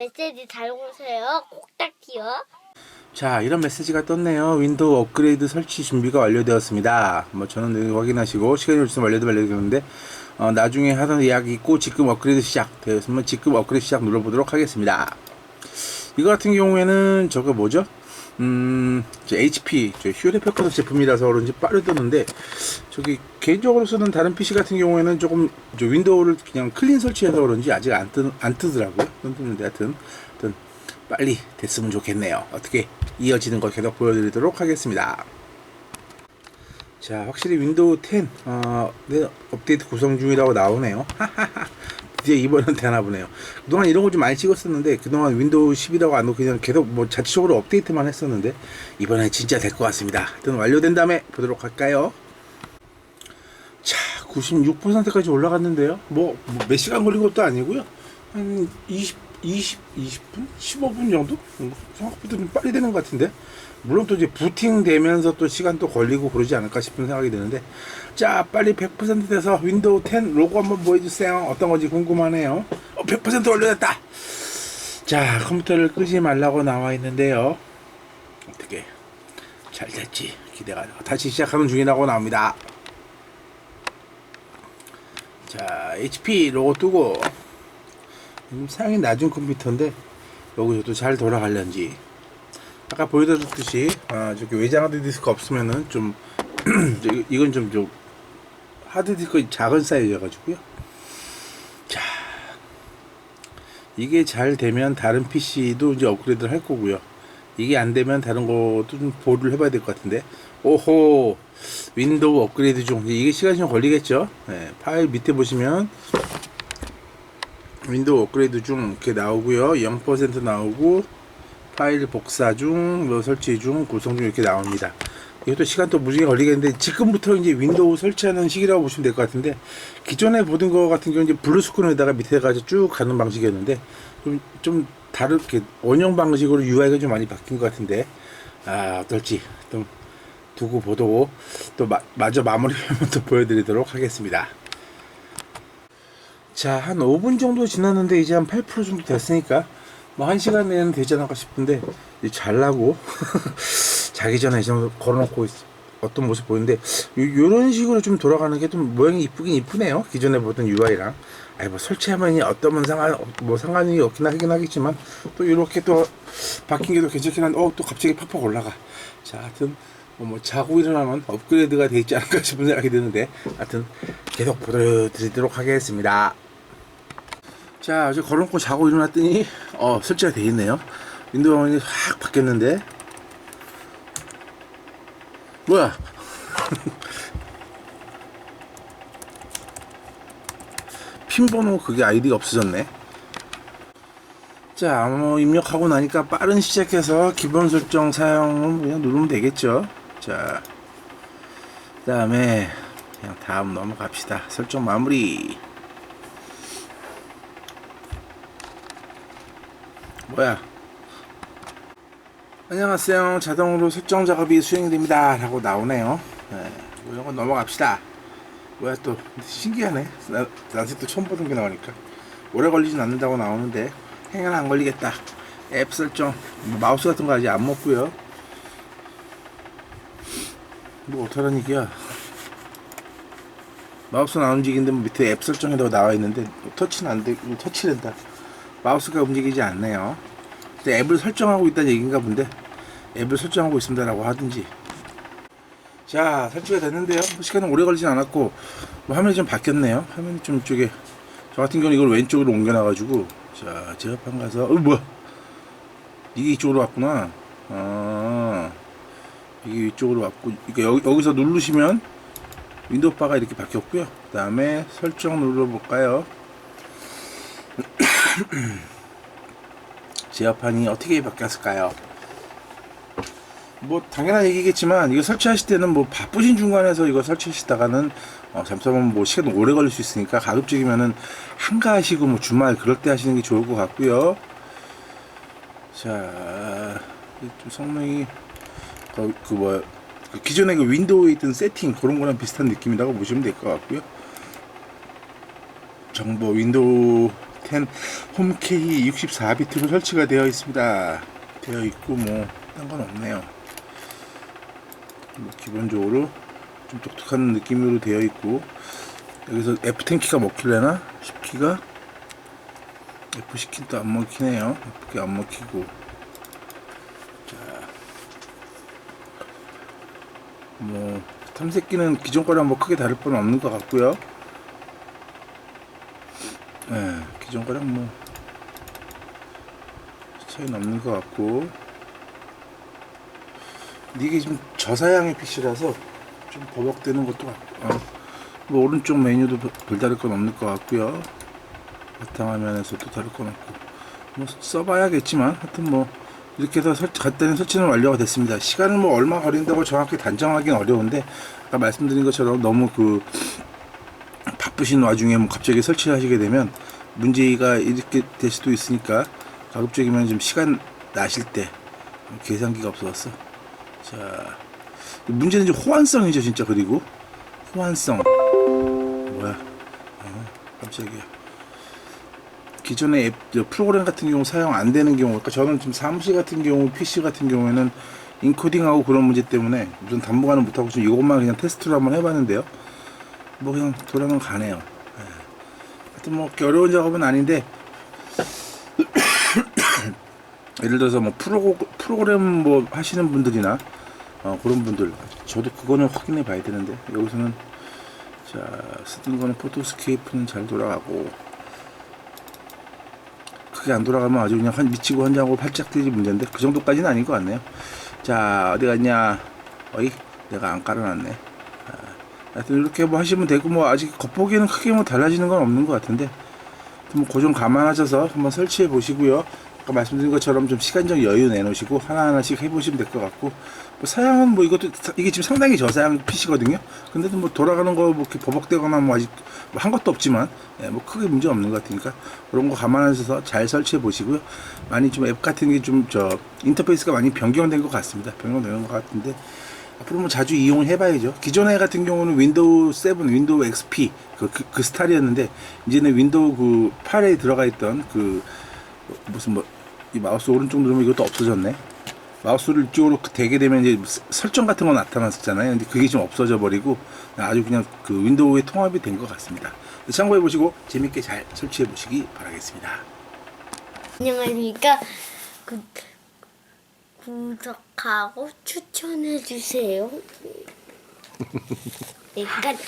메시지 잘 오세요. 꼭딱지요. 자, 이런 메시지가 떴네요. 윈도우 업그레이드 설치 준비가 완료되었습니다. 뭐 저는 확인하시고 시간이 올수록 완료도 완료되었는데 어, 나중에 하던 예약이 있고 지금 업그레이드 시작 되었으면 지금 업그레이드 시작 눌러보도록 하겠습니다. 이거 같은 경우에는 저거 뭐죠? 음, 저 HP, 저 휴대폰 제품이라서 그런지 빠르 뜨는데, 저기, 개인적으로 쓰는 다른 PC 같은 경우에는 조금, 저 윈도우를 그냥 클린 설치해서 그런지 아직 안, 뜨, 안 뜨더라고요. 안 뜨는데, 하여튼, 하여튼, 빨리 됐으면 좋겠네요. 어떻게 이어지는 거 계속 보여드리도록 하겠습니다. 자, 확실히 윈도우 10, 어, 네, 업데이트 구성 중이라고 나오네요. 드디어 이번엔 되나 보네요. 그동안 이런 거 좀 많이 찍었었는데, 그동안 윈도우 10이라고 안 놓고 그냥 계속 뭐 자체적으로 업데이트만 했었는데, 이번엔 진짜 될 것 같습니다. 하여튼 완료된 다음에 보도록 할까요? 자, 96%까지 올라갔는데요. 뭐, 뭐몇 시간 걸린 것도 아니고요. 한 20, 20, 20분? 15분 정도? 음, 생각보다 좀 빨리 되는 것 같은데. 물론 또 이제 부팅 되면서 또 시간 또 걸리고 그러지 않을까 싶은 생각이 드는데. 자, 빨리 100% 돼서 윈도우 10 로고 한번 보여주세요. 어떤 건지 궁금하네요. 어, 100% 완료됐다! 자, 컴퓨터를 끄지 말라고 나와 있는데요. 어떻게 잘 됐지? 기대가. 다시 시작하는 중이라고 나옵니다. 자, HP 로고 뜨고 음, 사양이 낮은 컴퓨터인데 여기서도 잘 돌아가려는지. 아까 보여드렸듯이 아, 저기 외장 하드디스크 없으면은 좀 저- 이건 좀, 좀 하드디스크 작은 사이즈여 가지고요. 자 이게 잘 되면 다른 PC도 이제 업그레이드를 할 거고요. 이게 안 되면 다른 것도 좀 보류를 해봐야 될 것 같은데 오호 윈도우 업그레이드 중. 이게 시간이 좀 걸리겠죠? 네, 파일 밑에 보시면 윈도우 업그레이드 중 이렇게 나오고요. 0% 나오고 파일 복사 중, 뭐 설치 중, 구성 중 이렇게 나옵니다. 이것도 시간 또 무지개 걸리겠는데 지금부터 이제 윈도우 설치하는 시기라고 보시면 될 것 같은데 기존에 보던 거 같은 경우 이제 블루 스크린에다가 밑에 가서 쭉 가는 방식이었는데 좀, 좀 다르게 원형 방식으로 UI가 좀 많이 바뀐 것 같은데. 아 어떨지. 좀 두고 보고 또 마, 마저 마무리하면 또 보여드리도록 하겠습니다. 자, 한 5분 정도 지났는데 이제 한 8% 정도 됐으니까 뭐 1시간 내는 되지 않을까 싶은데 이제 잘라고 자기 전에 좀 걸어놓고 있, 어떤 모습 보이는데 요, 런 식으로 좀 돌아가는 게 좀 모양이 이쁘긴 이쁘네요. 기존에 보던 UI랑. 아니 뭐 설치하면 어떠면 상관 뭐 상관이 없긴 하긴 하겠지만 또 이렇게 또 바뀐 게또 괜찮긴 한데 어또 갑자기 팍팍 올라가. 자, 하여튼 뭐, 뭐 자고 일어나면 업그레이드가 돼 있지 않을까 싶은 생각이 드는데 하여튼 계속 보여드리도록 하겠습니다. 자, 어제 걸어놓고 자고 일어났더니, 어, 설치가 돼 있네요. 윈도우 화면이 확 바뀌었는데. 뭐야? 핀 번호 그게 아이디가 없어졌네. 자, 뭐, 입력하고 나니까 빠른 시작해서 기본 설정 사용은 그냥 누르면 되겠죠. 자, 그 다음에, 그냥 다음 넘어갑시다. 설정 마무리. 뭐야? 안녕하세요. 자동으로 설정 작업이 수행됩니다. 라고 나오네요. 네, 뭐 이런 거 넘어갑시다. 뭐야 또 신기하네. 또 처음 보던 게 나오니까 오래 걸리진 않는다고 나오는데 행여나 안 걸리겠다. 앱 설정 뭐 마우스 같은 거 아직 안 먹고요. 뭐 어떡하란 얘기야. 마우스는 안 움직이는데 뭐 밑에 앱 설정이라고 나와 있는데 뭐 터치는 안 돼. 터치된다. 마우스가 움직이지 않네요. 앱을 설정하고 있다는 얘기인가 본데 앱을 설정하고 있습니다 라고 하든지. 자 설치가 됐는데요. 뭐 시간은 오래 걸리진 않았고 뭐 화면이 좀 바뀌었네요. 화면이 좀 이쪽에 저 같은 경우는 이걸 왼쪽으로 옮겨놔 가지고 자 제어판 가서 어 뭐야 이게 이쪽으로 왔구나. 아 이게 이쪽으로 왔고 그러니까 여기, 여기 서 누르시면 윈도우 바가 이렇게 바뀌었고요. 그 다음에 설정 눌러볼까요? 제어판이 어떻게 바뀌었을까요? 뭐 당연한 얘기겠지만 이거 설치하실 때는 뭐 바쁘신 중간에서 이거 설치하시다가는 어, 잠깐만 뭐 시간 오래 걸릴 수 있으니까 가급적이면은 한가하시고 뭐 주말 그럴 때 하시는 게 좋을 것 같고요. 자, 좀 성능이 그, 그 뭐야 그 기존에 그 윈도우에 있던 세팅 그런 거랑 비슷한 느낌이라고 보시면 될 것 같고요. 정보 윈도우 i10 홈케이 64비트로 설치가 되어 있습니다. 되어 있고 뭐 딴 건 없네요. 뭐 기본적으로 좀 독특한 느낌으로 되어 있고 여기서 F10 키가 먹힐래나? 10키가 F10 키도 안 먹히네요. F키 안 먹히고 뭐 탐색기는 기존 거랑 뭐 크게 다를 바는 없는 것 같고요. 네, 기존 거랑 뭐 차이는 없는 것 같고 이게 지금 저사양의 PC라서 좀 버벅대는 것도 같고 어, 뭐 오른쪽 메뉴도 별- 별다를 건 없는 것 같고요. 바탕화면에서도 다를 건 없고 뭐 써봐야겠지만 하여튼 뭐 이렇게 해서 설치, 간단히 설치는 완료가 됐습니다. 시간은 뭐 얼마 걸린다고 정확히 단정하기는 어려운데 아까 말씀드린 것처럼 너무 그 바쁘신 와중에 뭐 갑자기 설치를 하시게 되면 문제가 이렇게 될 수도 있으니까 가급적이면 좀 시간 나실 때 계산기가 없어졌어. 자 문제는 이제 호환성이죠 진짜 그리고 호환성 뭐야 어, 깜짝이야 기존의 앱, 저 프로그램 같은 경우 사용 안 되는 경우, 그러니까 저는 지금 사무실 같은 경우, PC 같은 경우에는 인코딩하고 그런 문제 때문에 무슨 당분간은 못하고 지금 이것만 그냥 테스트로 한번 해봤는데요. 뭐 그냥 돌아는 가네요. 예. 하여튼 뭐 어려운 작업은 아닌데, 예를 들어서 뭐 프로, 프로그램 뭐 하시는 분들이나, 어, 그런 분들, 저도 그거는 확인해 봐야 되는데, 여기서는 자, 쓰던 거는 포토스케이프는 잘 돌아가고, 크게 안 돌아가면 아주 그냥 한 미치고 환장하고 팔짝 뛰지 문제인데 그 정도까지는 아닌 것 같네요. 자 어디 갔냐? 어이 내가 안 깔아놨네. 아, 하여튼 이렇게 뭐 하시면 되고 뭐 아직 겉보기에는 크게 뭐 달라지는 건 없는 것 같은데 뭐그 좀 감안하셔서 한번 설치해 보시고요. 아까 말씀드린 것처럼 좀 시간적 여유 내놓으시고 하나하나씩 해보시면 될 것 같고 뭐 사양은 뭐 이것도 사- 이게 지금 상당히 저사양 PC거든요. 근데도 뭐 돌아가는 거 뭐 이렇게 버벅대거나 뭐 아직 뭐 한 것도 없지만 예, 뭐 크게 문제 없는 것 같으니까 그런 거 감안하셔서 잘 설치해 보시고요. 많이 좀 앱 같은 게 좀 저 인터페이스가 많이 변경된 것 같습니다. 변경되는 것 같은데 앞으로 뭐 자주 이용을 해봐야죠. 기존에 같은 경우는 윈도우 7, 윈도우 XP 그, 그, 그 스타일이었는데 이제는 윈도우 그 8에 들어가 있던 그 무슨 뭐 이 마우스 오른쪽 누르면 이것도 없어졌네. 마우스를 이쪽으로 대게 되면 이제 스- 설정 같은 거 나타났었잖아요. 근데 그게 좀 없어져 버리고 아주 그냥 그 윈도우에 통합이 된 것 같습니다. 참고해 보시고 재밌게 잘 설치해 보시기 바라겠습니다. 안녕하십니까. 구, 구독하고 추천해 주세요. 여기까지.